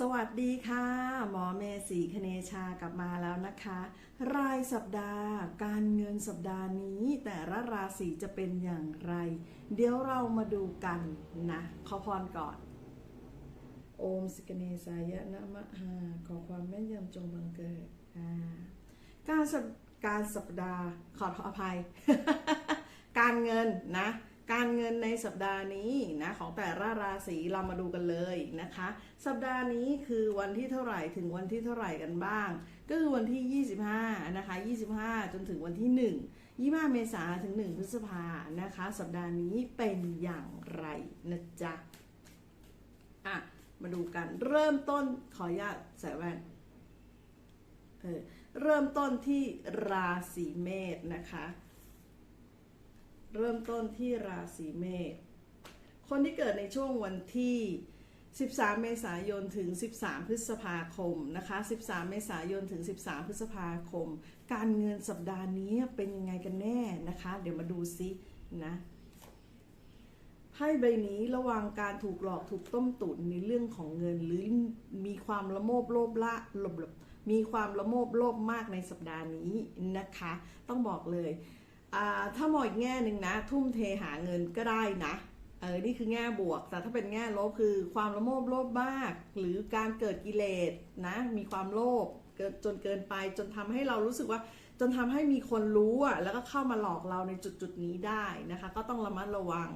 สวัสดีค่ะ หมอเมสีคเนชากลับมาแล้วนะคะ รายสัปดาห์ การเงินสัปดาห์นี้ แต่ละราศีจะเป็นอย่างไร เดี๋ยวเรามาดูกันนะ ขอพรก่อน โอมสิกเนสายะนะมะหาขอความแม่นยำจงบังเกิดอ่าการสัปการสัปดาห์ขออภัย การเงินนะ การเงินในสัปดาห์นี้นะของแต่ละราศีเรามาดูกันเลยนะคะ สัปดาห์นี้คือวันที่เท่าไหร่ถึงวันที่เท่าไหร่กันบ้าง ก็คือวันที่ 25 นะคะ 25 จนถึงวันที่ 1 25 เมษาถึง 1 พฤษภานะคะ สัปดาห์นี้เป็นอย่างไรนะจ๊ะอะมาดูกันเริ่มต้นขออนุญาตใส่แว่นเออเริ่มต้นที่ราศีเมษนะคะ เริ่มต้นที่ราศีเมษคนที่เกิดในช่วงวันที่ 13 เมษายนถึง 13 พฤษภาคมนะคะ 13 เมษายนถึง 13 พฤษภาคม การเงินสัปดาห์นี้เป็นยังไงกันแน่นะคะ เดี๋ยวมาดูซินะไพ่ใบนี้ระวังการถูกหลอกถูกต้มตุ๋นในเรื่องของเงินหรือมีความละโมบโลภละหลบหลบมีความละโมบโลภมากในสัปดาห์นี้นะคะ ต้องบอกเลย ถ้ามองอีกแง่หนึ่งนะ ทุ่มเทหาเงินก็ได้นะเออนี่คือแง่บวก แต่ถ้าเป็นแง่ลบคือความละโมบโลภมาก หรือการเกิดกิเลสนะ มีความโลภเกิดจนเกินไป จนทำให้เรารู้สึกว่า จนทำให้มีคนรู้อะแล้วก็เข้ามาหลอกเราในจุดจุดนี้ได้นะคะ ก็ต้องระมัดระวัง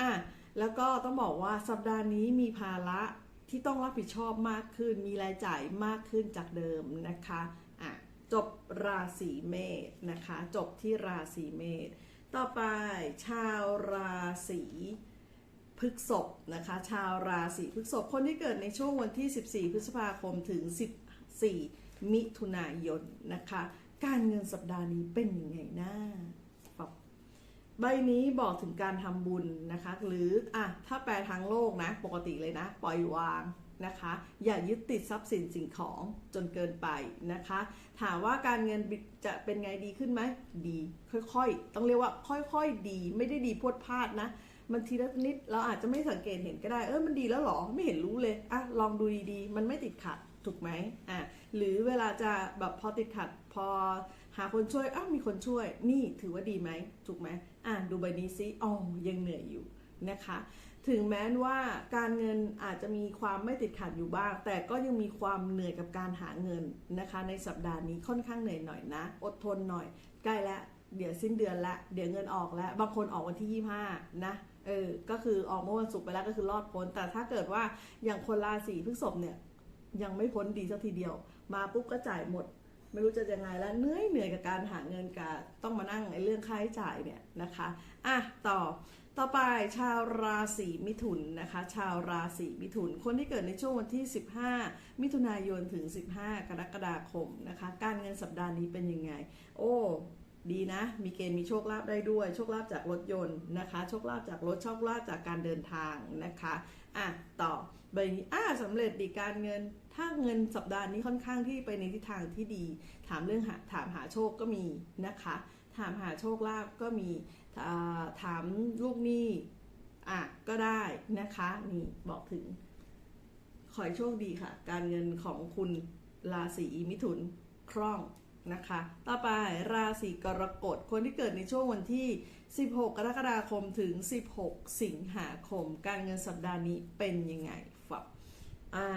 อะแล้วก็ต้องบอกว่าสัปดาห์นี้มีภาระที่ต้องรับผิดชอบมากขึ้น มีรายจ่ายมากขึ้นจากเดิมนะคะ จบราศีเมษนะคะ จบที่ราศีเมษ ต่อไปชาวราศีพฤกษภนะคะ ชาวราศีพฤกษภคนที่เกิดในช่วงวันที่ 14 พฤษภาคมถึง 14 มิถุนายนนะคะ การเงินสัปดาห์นี้เป็นยังไงนะปับใบนี้บอกถึงการทำบุญนะคะ หรืออะถ้าแปลทางโลกนะ ปกติเลยนะ ปล่อยวาง นะคะ อย่ายึดติดทรัพย์สินสิ่งของจนเกินไปนะคะ ถามว่าการเงินจะเป็นไงดีขึ้นไหมดี ค่อยๆ ต้องเรียกว่าค่อยๆดี ไม่ได้ดีพรวดพลาดนะมันทีละนิดเราอาจจะไม่สังเกตเห็นก็ได้ เออมันดีแล้วหรอ ไม่เห็นรู้เลยอะลองดูดีๆ มันไม่ติดขัดถูกไหมอะหรือเวลาจะแบบพอติดขัดพอหาคนช่วยอ้าวมีคนช่วย นี่ถือว่าดีไหมถูกไหมอะดูใบนี้ซิอ๋อยังเหนื่อยอยู่ นะคะ ถึงแม้ว่าการเงินอาจจะมีความไม่ติดขัดอยู่บ้าง แต่ก็ยังมีความเหนื่อยกับการหาเงินนะคะ ในสัปดาห์นี้ค่อนข้างเหนื่อยหน่อยนะ อดทนหน่อย ใกล้แล้วเดี๋ยวสิ้นเดือนละเดี๋ยวเงินออกแล้ว บางคนออกวันที่ 25 นะเออก็คือออกเมื่อวันศุกร์ไปแล้วก็คือรอดพ้น แต่ถ้าเกิดว่าอย่างคนราศีพฤษภเนี่ยยังไม่พ้นดีสักทีเดียว มาปุ๊บก็จ่ายหมด ไม่รู้จะยังไงแล้วเหนื่อยเหนื่อยกับการหาเงินกับต้องมานั่งไอ้เรื่องค่าใช้จ่ายเนี่ยนะคะอะต่อต่อไปชาวราศีมิถุนนะคะ ชาวราศีมิถุน คนที่เกิดในช่วงวันที่ 15 มิถุนายนถึง 15 กรกฎาคมนะคะ การเงินสัปดาห์นี้เป็นยังไง โอ้ ดีนะ มีเกณฑ์มีโชคลาภได้ด้วย โชคลาภจากรถยนต์นะคะ โชคลาภจากรถ โชคลาภจากการเดินทางนะคะอะต่อใบนี้อ่าสำเร็จดีการเงิน ถ้าเงินสัปดาห์นี้ค่อนข้างที่ไปในทิศทางที่ดี ถามเรื่องหาถามหาโชคก็มีนะคะ ถามหาโชคลาภก็มีถามลูกหนี้อะก็ได้นะคะนี่บอกถึง ขอให้โชคดีค่ะ การเงินของคุณราศีมิถุนคล่อง นะคะ ต่อไปราศีกรกฎ คนที่เกิดในช่วงวันที่ 16 กรกฎาคมถึง 16 สิงหาคม การเงินสัปดาห์นี้เป็นยังไงฝับอ่า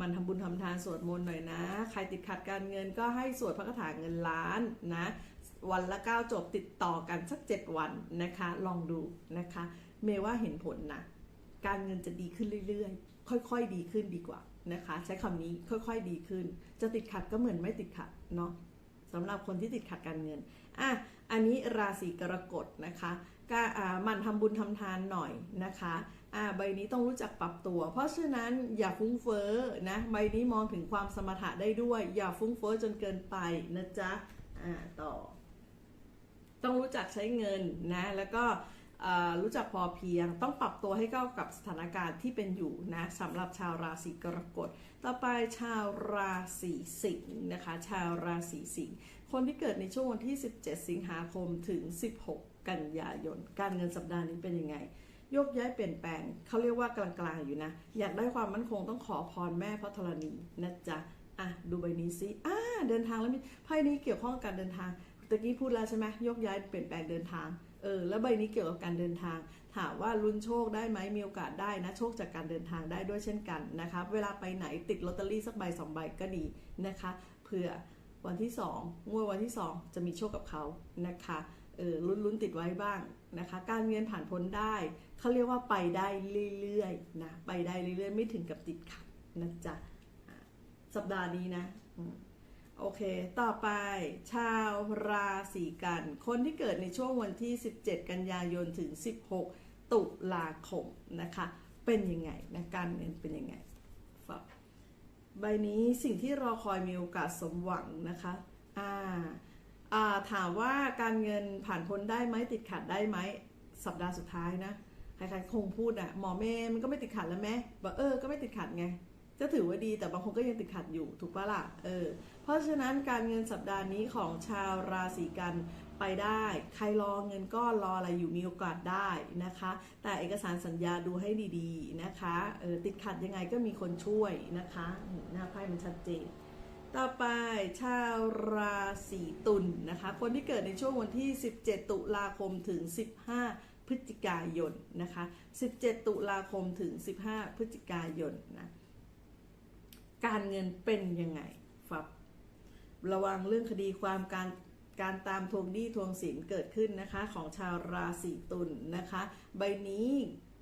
มันทำบุญทำทานสวดมนต์หน่อยนะ ใครติดขัดการเงินก็ให้สวดพระคาถาเงินล้านนะ วันละเก้าจบติดต่อกันสักเจ็ดวันนะคะ ลองดูนะคะ เมย์ว่าเห็นผลนะ การเงินจะดีขึ้นเรื่อยๆ ค่อยๆ ดีขึ้นดีกว่านะคะ ใช้คำนี้ค่อยๆ ดีขึ้น จะติดขัดก็เหมือนไม่ติดขัดเนาะ สำหรับคนที่ติดขัดการเงินอะอันนี้ราศีกรกฎนะคะก็อ่ามันทำบุญทำทานหน่อยนะคะอ่าใบนี้ต้องรู้จักปรับตัว เพราะฉะนั้นอย่าฟุ้งเฟ้อนะใบนี้มองถึงความสมถะได้ด้วย อย่าฟุ้งเฟ้อจนเกินไปนะจ๊ะอ่าต่อ ต้องรู้จักใช้เงินนะแล้วก็ รู้จักพอเพียง ต้องปรับตัวให้เข้ากับสถานการณ์ที่เป็นอยู่นะสำหรับชาวราศีกรกฎ ต่อไปชาวราศีสิงห์นะคะ ชาวราศีสิงห์คนที่เกิดในช่วงวันที่ 17 สิงหาคมถึง 16 กันยายน การเงินสัปดาห์นี้เป็นยังไงโยกย้ายเปลี่ยนแปลงเขาเรียกว่ากลางๆอยู่นะ อยากได้ความมั่นคงต้องขอพรแม่พระธรณีนะจ๊ะอะดูใบนี้สิอ่าเดินทางแล้วมีไพ่นี้เกี่ยวข้องกับการเดินทางตะกี้พูดแล้วใช่ไหมโยกย้ายเปลี่ยนแปลงเดินทาง เออแล้วใบนี้เกี่ยวกับการเดินทาง ถามว่าลุ้นโชคได้ไหมมีโอกาสได้นะ โชคจากการเดินทางได้ด้วยเช่นกันนะคะเวลาไปไหนติดลอตเตอรี่สักใบสองใบก็ดีนะคะเผื่อวันที่สองงวดวันที่สองจะมีโชคกับเขานะคะเออลุ้นลุ้นติดไว้บ้างนะคะ การเงินผ่านพ้นได้ เขาเรียกว่าไปได้เรื่อยๆนะ ไปได้เรื่อยๆ ไม่ถึงกับติดขัดนะจ๊ะอะสัปดาห์นี้นะ โอเค ต่อไปชาวราศีกัน คนที่เกิดในช่วงวันที่ 17 กันยายนถึง 16 ตุลาคมนะคะ เป็นยังไงนะการเงินเป็นยังไงฝากใบนี้สิ่งที่รอคอยมีโอกาสสมหวังนะคะอ่าอ่าถามว่าการเงินผ่านพ้นได้ไหมติดขัดได้ไหมสัปดาห์สุดท้ายนะใครๆคงพูดอะหมอเมย์มันก็ไม่ติดขัดแล้วไหมบอกเออก็ไม่ติดขัดไง จะถือว่าดีแต่บางคนก็ยังติดขัดอยู่ถูกปะล่ะเออเพราะฉะนั้นการเงินสัปดาห์นี้ของชาวราศีกันไปได้ ใครรอเงินก้อนรออะไรอยู่มีโอกาสได้นะคะ แต่เอกสารสัญญาดูให้ดีๆนะคะเออติดขัดยังไงก็มีคนช่วยนะคะหน้าไพ่มันชัดเจนต่อไปชาวราศีตุลนะคะ คนที่เกิดในช่วงวันที่ 17 ตุลาคมถึง 15 พฤศจิกายนนะคะ 17 ตุลาคมถึง 15 พฤศจิกายนนะ การเงินเป็นยังไงฟับระวังเรื่องคดีความการการตามทวงหนี้ทวงสินเกิดขึ้นนะคะของชาวราศีตุลนะคะ ใบนี้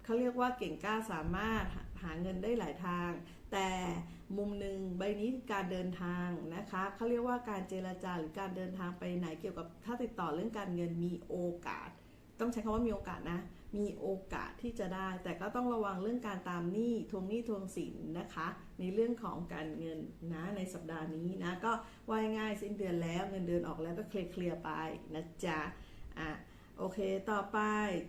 เขาเรียกว่าเก่งกล้าสามารถหาเงินได้หลายทาง แต่มุมหนึ่งใบนี้การเดินทางนะคะเขาเรียกว่าการเจรจาหรือการเดินทางไปไหนเกี่ยวกับถ้าติดต่อเรื่องการเงินมีโอกาส ต้องใช้คำว่ามีโอกาสนะ มีโอกาสที่จะได้ แต่ก็ต้องระวังเรื่องการตามหนี้ทวงหนี้ทวงสินนะคะ ในเรื่องของการเงินนะในสัปดาห์นี้นะก็ว่ายง่ายสิ้นเดือนแล้วเงินเดือนออกแล้วก็เคลียร์เคลียร์ไปนะจ๊ะอะโอเค ต่อไป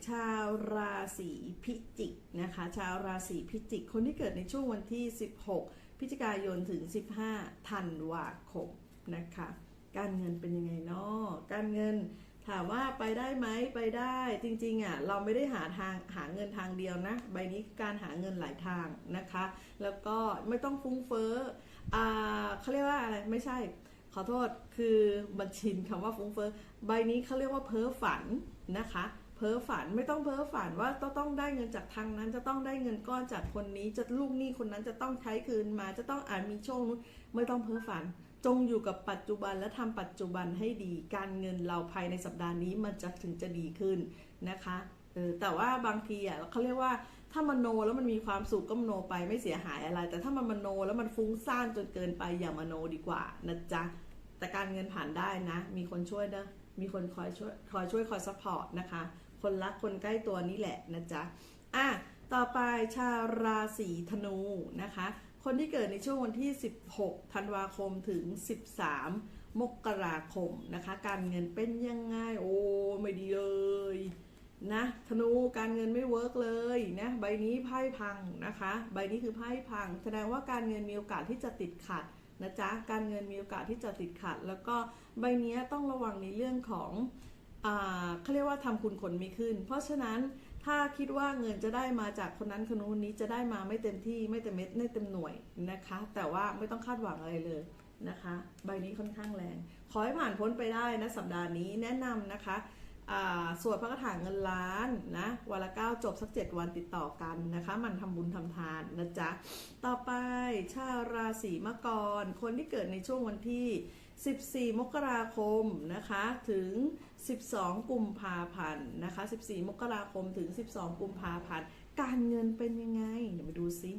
ชาวราศีพิจิกนะคะ ชาวราศีพิจิก คนที่เกิดในช่วงวันที่ 16 พฤศจิกายนถึง 15 ธันวาคมนะคะ การเงินเป็นยังไงเนาะการเงิน ถามว่าไปได้ไหมไปได้จริงๆอะเราไม่ได้หาทางหาเงินทางเดียวนะ ใบนี้การหาเงินหลายทางนะคะ แล้วก็ไม่ต้องฟุ้งเฟ้ออ่าเขาเรียกว่าอะไรไม่ใช่ ขอโทษคือบัญชินคำว่าฟุ้งเฟ้อใบนี้เขาเรียกว่าเพ้อฝันนะคะเพ้อฝันไม่ต้องเพ้อฝันว่าต้องต้องได้เงินจากทางนั้น จะต้องได้เงินก้อนจากคนนี้จะลูกหนี้คนนั้นจะต้องใช้คืนมาจะต้องอาจมีชคนู้นไม่ต้องเพ้อฝัน จงอยู่กับปัจจุบันและทำปัจจุบันให้ดี การเงินเราภายในสัปดาห์นี้มันจะถึงจะดีขึ้นนะคะเออแต่ว่าบางทีอะเขาเรียกว่าถ้ามันโนแล้วมันมีความสุขก็มโนไปไม่เสียหายอะไร แต่ถ้ามันมโนแล้วมันฟุ้งซ่านจนเกินไปอย่ามโนดีกว่านะจ๊ะแต่การเงินผ่านได้นะ มีคนช่วยนะมีคนคอยช่วยคอยช่วยคอยซัพพอร์ตนะคะ คนรักคนใกล้ตัวนี่แหละนะจ๊ะอะต่อไปชาวราศีธนูนะคะ คนที่เกิดในช่วงวันที่ 16 ธันวาคมถึง 13 มกราคมนะคะ การเงินเป็นยังไง โอ้ ไม่ดีเลยนะ ธนูการเงินไม่เวิร์กเลยนะ ใบนี้ไพ่พังนะคะ ใบนี้คือไพ่พัง แสดงว่าการเงินมีโอกาสที่จะติดขัดนะจ๊ะ การเงินมีโอกาสที่จะติดขัด แล้วก็ใบนี้ต้องระวังในเรื่องของอเขาเรียกว่าทำคุณคนไม่ขึ้น เพราะฉะนั้น ถ้าคิดว่าเงินจะได้มาจากคนนั้นคนนู้นนี้จะได้มาไม่เต็มที่ไม่เต็มเม็ดไม่เต็มหน่วยนะคะ แต่ว่าไม่ต้องคาดหวังอะไรเลยนะคะ ใบนี้ค่อนข้างแรง ขอให้ผ่านพ้นไปได้นะสัปดาห์นี้แนะนำนะคะอ่าสวดพระคาถาเงินล้านนะวันละเก้าจบสักเจ็ดวันติดต่อกันนะคะ มันทำบุญทำทานนะจ๊ะ ต่อไปชาวราศีมกร คนที่เกิดในช่วงวันที่ 14 มกราคมนะคะ ถึง 12 กุมภาพันธ์นะคะ 14 มกราคมถึง 12 กุมภาพันธ์ การเงินเป็นยังไง เดี๋ยวมาดูซิ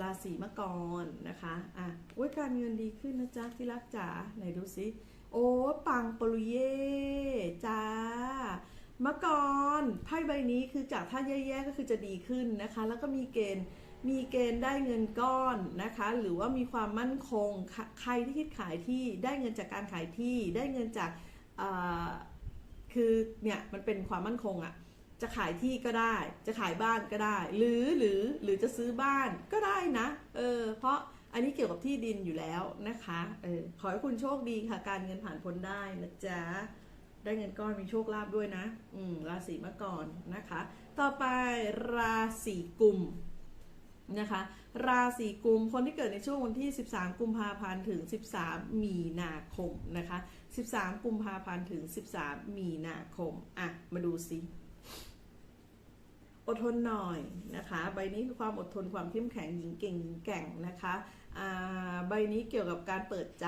ราศีมะกรนะคะ อะโอ้ยการเงินดีขึ้นนะจ๊ะที่รักจ๋า ไหนดูซิโอ้ปังปรุเย่จ้ามะกรไพ่ใบนี้คือจากถ้าแย่ๆก็คือจะดีขึ้นนะคะ แล้วก็มีเกณฑ์มีเกณฑ์ได้เงินก้อนนะคะ หรือว่ามีความมั่นคง ใครที่คิดขายที่ได้เงินจากการขายที่ ได้เงินจาก คือเนี่ยมันเป็นความมั่นคงอะ่ะจะขายที่ก็ได้ จะขายบ้านก็ได้ หรือหรือหรือจะซื้อบ้านก็ได้นะเออเพราะอันนี้เกี่ยวกับที่ดินอยู่แล้วนะคะเออขอให้คุณโชคดีค่ะ การเงินผ่านพ้นได้นะจ๊ะได้เงินก้อนมีโชคลาภด้วยนะ อืมราศีมะกรนะคะ ต่อไปราศีกุม นะคะ ราศีกุมคนที่เกิดในช่วงวันที่ 13 กุมภาพันธ์ถึง 13 มีนาคมนะคะ 13 กุมภาพันธ์ถึง 13 มีนาคม อะ มาดูสิอดทนหน่อยนะคะ ใบนี้คือความอดทนความเข้มแข็งหญิงเก่งหญิงแกร่งนะคะใบนี้เกี่ยวกับการเปิดใจ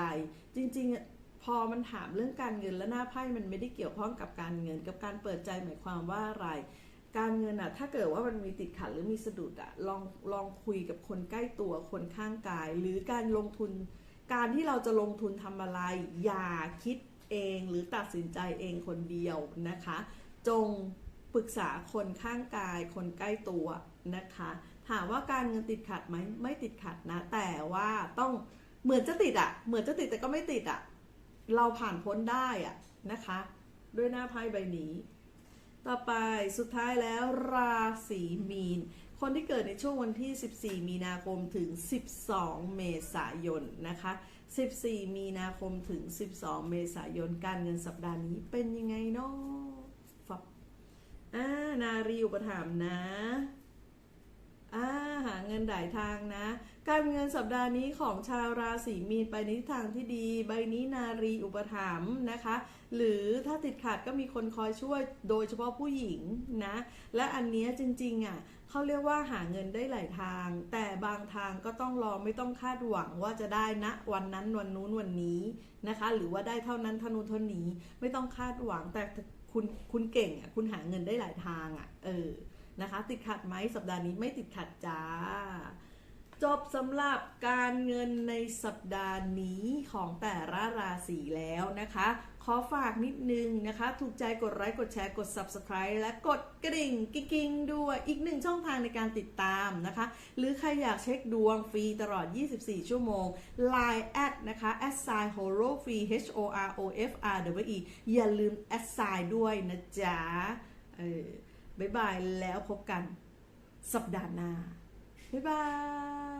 จริงๆอะพอมันถามเรื่องการเงินและหน้าไพ่มันไม่ได้เกี่ยวข้องกับการเงิน กับการเปิดใจหมายความว่าอะไร การเงินอะถ้าเกิดว่ามันมีติดขัดหรือมีสะดุดอะลองลองคุยกับคนใกล้ตัวคนข้างกาย หรือการลงทุน การที่เราจะลงทุนทำอะไร อย่าคิดเองหรือตัดสินใจเองคนเดียวนะคะ จงปรึกษาคนข้างกาย คนใกล้ตัวนะคะ ถามว่าการเงินติดขัดไหมไม่ติดขัดนะ แต่ว่าต้องเหมือนจะติดอะเหมือนจะติดแต่ก็ไม่ติดอะเราผ่านพ้นได้อะนะคะ ด้วยหน้าไพ่ใบนี้ ต่อไปสุดท้ายแล้วราศีมีน คนที่เกิดในช่วงวันที่ 14 มีนาคมถึง 12 เมษายนนะคะ 14 มีนาคมถึง 12 เมษายนการเงินสัปดาห์นี้เป็นยังไงเนาะฟับอ่านารีอุปถัมภ์นะ หาเงินได้ทางนะ การเงินสัปดาห์นี้ของชาวราศีมีนไปในทิศทางที่ดี ใบนี้นารีอุปถัมภ์นะคะ หรือถ้าติดขัดก็มีคนคอยช่วยโดยเฉพาะผู้หญิงนะ และอันนี้จริงๆอะเขาเรียกว่าหาเงินได้หลายทาง แต่บางทางก็ต้องรอไม่ต้องคาดหวังว่าจะได้นะวันนั้นวันนู้นวันนี้นะคะ หรือว่าได้เท่านั้นเท่านู้นเท่านี้ไม่ต้องคาดหวังแต่คุณคุณเก่งอะคุณหาเงินได้หลายทางอะเออ นะคะ ติดขัดไหมสัปดาห์นี้ไม่ติดขัดจ้า จบสำหรับการเงินในสัปดาห์นี้ของแต่ละราศีแล้วนะคะ ขอฝากนิดนึงนะคะ ถูกใจกดไลค์กดแชร์กด Subscribe และกดกระดิ่งกิ๊งด้วยอีกหนึ่งช่องทางในการติดตามนะคะ หรือใครอยากเช็คดวงฟรีตลอด 24 ชั่วโมง Line แอดนะคะ a s s i g n horo free h o r o f r w e อย่าลืม a s s i g n ด้วยนะจ๊ะเออ บ๊ายบายแล้วพบกันสัปดาห์หน้าบ๊ายบาย